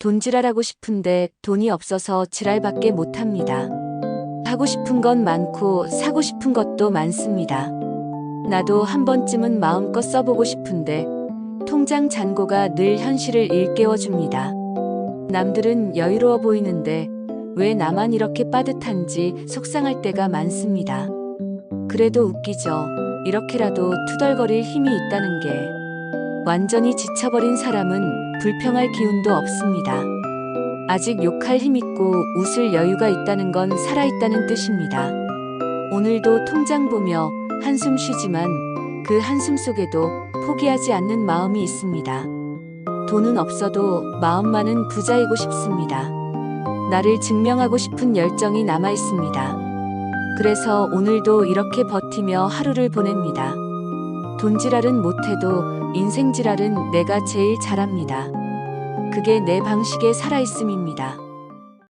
돈 지랄하고 싶은데 돈이 없어서 지랄밖에 못합니다. 하고 싶은 건 많고 사고 싶은 것도 많습니다. 나도 한 번쯤은 마음껏 써보고 싶은데 통장 잔고가 늘 현실을 일깨워줍니다. 남들은 여유로워 보이는데 왜 나만 이렇게 빠듯한지 속상할 때가 많습니다. 그래도 웃기죠. 이렇게라도 투덜거릴 힘이 있다는 게. 완전히 지쳐버린 사람은 불평할 기운도 없습니다. 아직 욕할 힘 있고 웃을 여유가 있다는 건 살아있다는 뜻입니다. 오늘도 통장 보며 한숨 쉬지만 그 한숨 속에도 포기하지 않는 마음이 있습니다. 돈은 없어도 마음만은 부자이고 싶습니다. 나를 증명하고 싶은 열정이 남아 있습니다. 그래서 오늘도 이렇게 버티며 하루를 보냅니다. 돈지랄은 못해도 인생지랄은 내가 제일 잘합니다. 그게 내 방식의 살아있음입니다.